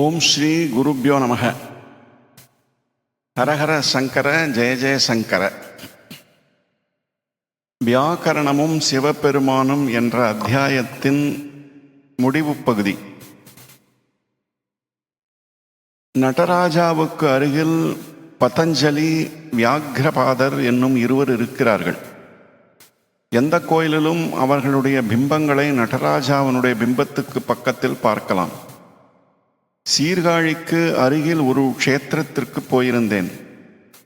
ஓம் ஸ்ரீ குருப்யோ நமக. ஹரஹர சங்கர ஜெய ஜெய சங்கர. வியாக்கரணமும் சிவபெருமானும் என்ற அத்தியாயத்தின் முடிவு பகுதி. நடராஜாவுக்கு அருகில் பதஞ்சலி வியாக்ரபாதர் என்னும் இருவர் இருக்கிறார்கள். எந்த கோயிலிலும் அவர்களுடைய பிம்பங்களை நடராஜாவினுடைய பிம்பத்துக்கு பக்கத்தில் பார்க்கலாம். சீர்காழிக்கு அருகில் ஒரு க்ஷேத்திரத்திற்கு போயிருந்தேன்.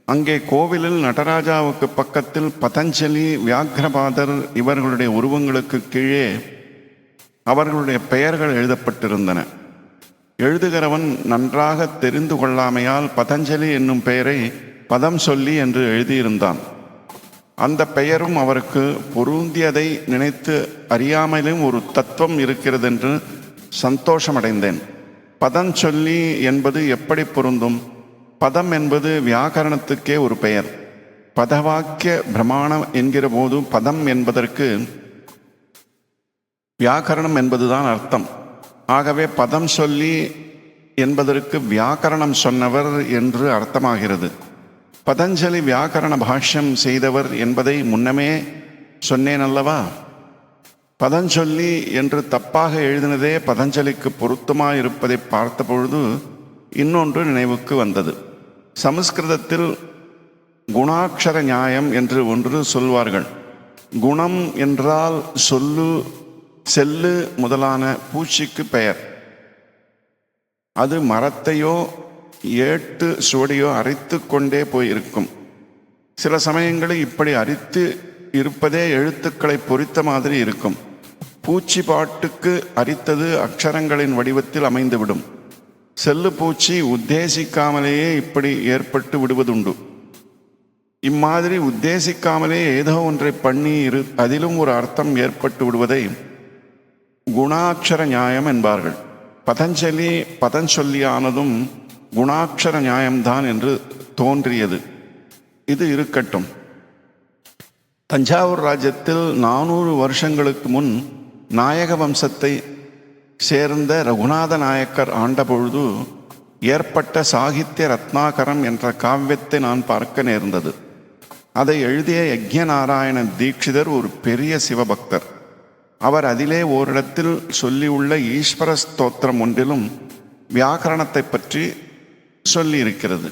அங்கே கோவிலில் நடராஜாவுக்கு பக்கத்தில் பதஞ்சலி வியாக்ரபாதர் இவர்களுடைய உருவங்களுக்கு கீழே அவர்களுடைய பெயர்கள் எழுதப்பட்டிருந்தன. எழுதுகிறவன் நன்றாக தெரிந்து கொள்ளாமையால் பதஞ்சலி என்னும் பெயரை பதம் சொல்லி என்று எழுதியிருந்தான். அந்த பெயரும் அவருக்கு பொருந்தியதை நினைத்து அறியாமலும் ஒரு தத்துவம் இருக்கிறதென்று சந்தோஷமடைந்தேன். பதம் சொல்லி என்பது எப்படி பொருந்தும்? பதம் என்பது வியாக்கரணத்துக்கே ஒரு பெயர். பதவாக்கிய பிரமாணம் என்கிற போது பதம் என்பதற்கு வியாக்கரணம் என்பதுதான் அர்த்தம். ஆகவே பதம் சொல்லி என்பதற்கு வியாக்கரணம் சொன்னவர் என்று அர்த்தமாகிறது. பதஞ்சலி வியாக்கரண பாஷ்யம் செய்தவர் என்பதை முன்னமே சொன்னேன் அல்லவா? பதஞ்சொல்லி என்று தப்பாக எழுதினதே பதஞ்சலிக்கு பொருத்தமாக இருப்பதை பார்த்தபொழுது இன்னொன்று நினைவுக்கு வந்தது. சமஸ்கிருதத்தில் குணாட்சர நியாயம் என்று ஒன்று சொல்வார்கள். குணம் என்றால் சொல்லு செல்லு முதலான பூச்சிக்கு பெயர். அது மரத்தையோ ஏட்டு சுவடியோ அரைத்து கொண்டே போயிருக்கும். சில சமயங்களில் இப்படி அரித்து இருப்பதே எழுத்துக்களை பொறித்த மாதிரி இருக்கும். பூச்சி பாட்டுக்கு அரித்தது அக்ஷரங்களின் வடிவத்தில் அமைந்துவிடும். செல்லு பூச்சி உத்தேசிக்காமலேயே இப்படி ஏற்பட்டு விடுவதுண்டு. இம்மாதிரி உத்தேசிக்காமலே ஏதோ ஒன்றை பண்ணி இரு அதிலும் ஒரு அர்த்தம் ஏற்பட்டு விடுவதை குணாட்சர நியாயம் என்பார்கள். பதஞ்சலி பதஞ்சொல்லியானதும் குணாட்சர நியாயம்தான் என்று தோன்றியது. இது இருக்கட்டும். தஞ்சாவூர் ராஜ்யத்தில் நானூறு வருஷங்களுக்கு முன் நாயக வம்சத்தை சேர்ந்த ரகுநாத நாயக்கர் ஆண்டபொழுது ஏற்பட்ட சாகித்ய ரத்னாகரம் என்ற காவியத்தை நான் பார்க்க நேர்ந்தது. அதை எழுதிய யஜ்யநாராயண தீட்சிதர் ஒரு பெரிய சிவபக்தர். அவர் அதிலே ஓரிடத்தில் சொல்லியுள்ள ஈஸ்வர ஸ்தோத்திரம் ஒன்றிலும் வியாக்கரணத்தை பற்றி சொல்லியிருக்கிறது.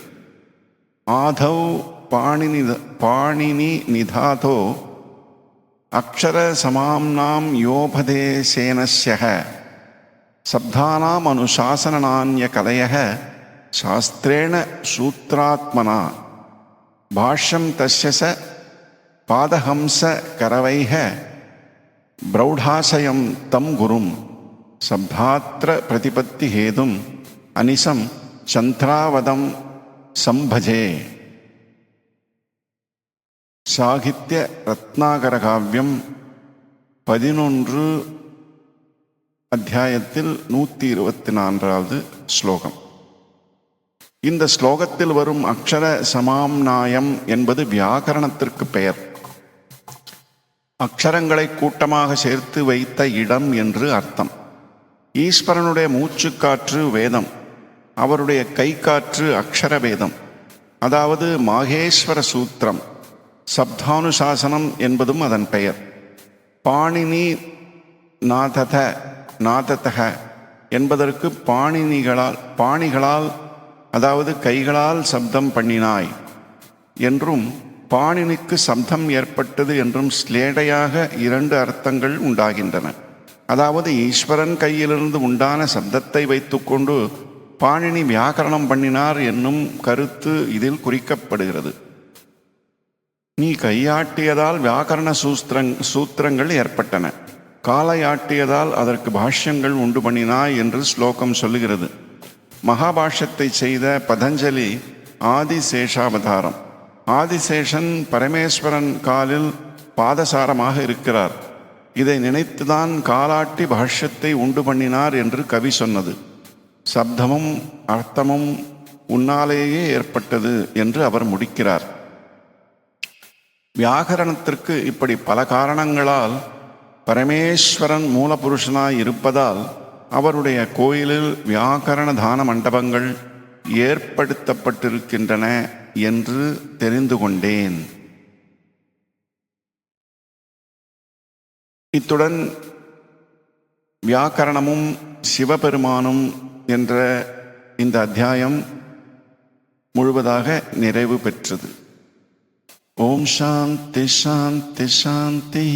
ஆதவ் பாணினி பாணினி நிதாதோ அக்ஷர சமாம்னாம் யோபதேசேனஸ்ய சப்தானாம் அனுசாசனான்ய கலையக சாஸ்திரேண சூத்ராத்மனா பாஷ்யம் தஸ்யச பாதஹம்ச கரவைக பிரௌடாசயம் தம் குரும் சப்தாத்திர பிரதிபத்தி ஹேதும் அனிசம் சந்திராவதம் சம்பஜே சாகித்ய ரத்னாகர காவியம் பதினொன்று அத்தியாயத்தில் நூற்றி இருபத்தி நான்காவது ஸ்லோகம். இந்த ஸ்லோகத்தில் வரும் அக்ஷர சமாம்நாயம் என்பது வியாக்கரணத்திற்கு பெயர். அக்ஷரங்களை கூட்டமாக சேர்த்து வைத்த இடம் என்று அர்த்தம். ஈஸ்வரனுடைய மூச்சுக்காற்று வேதம் அவருடைய கை காற்று அக்ஷர வேதம் அதாவது மாகேஸ்வர சூத்திரம். சப்தானுசாசனம் என்பதும் அதன் பெயர். பாணினி நாதத நாததக என்பதற்கு பாணினிகளால் பாணிகளால் அதாவது கைகளால் சப்தம் பண்ணினாய் என்றும் பாணினிக்கு சப்தம் ஏற்பட்டது என்றும் ஸ்லேடையாக இரண்டு அர்த்தங்கள் உண்டாகின்றன. அதாவது ஈஸ்வரன் கையிலிருந்து உண்டான சப்தத்தை வைத்துக்கொண்டு பாணினி வியாக்கரணம் பண்ணினார் என்னும் கருத்து இதில் குறிக்கப்படுகிறது. நீ கையாட்டியதால் வியாக்கரண சூஸ்திரங் சூத்திரங்கள் ஏற்பட்டன. காலையாட்டியதால் அதற்கு பாஷ்யங்கள் உண்டு பண்ணினாய் என்று ஸ்லோகம் சொல்லுகிறது. மகாபாஷ்யத்தை செய்த பதஞ்சலி ஆதிசேஷாவதாரம். ஆதிசேஷன் பரமேஸ்வரன் காலில் பாதசாரமாக இருக்கிறார். இதை நினைத்துதான் காலாட்டி பாஷ்யத்தை உண்டு பண்ணினார் என்று கவி சொன்னது. சப்தமும் அர்த்தமும் உன்னாலேயே ஏற்பட்டது என்று அவர் முடிக்கிறார். வியாகரணத்திற்கு இப்படி பல காரணங்களால் பரமேஸ்வரன் மூலபுருஷனாய் இருப்பதால் அவருடைய கோயிலில் வியாக்கரண தான மண்டபங்கள் ஏற்படுத்தப்பட்டிருக்கின்றன என்று தெரிந்து கொண்டேன். இத்துடன் வியாக்கரணமும் சிவபெருமானும் என்ற இந்த அத்தியாயம் முழுவதாக நிறைவு பெற்றது. ஓம் சாந்தி சாந்தி சாந்தி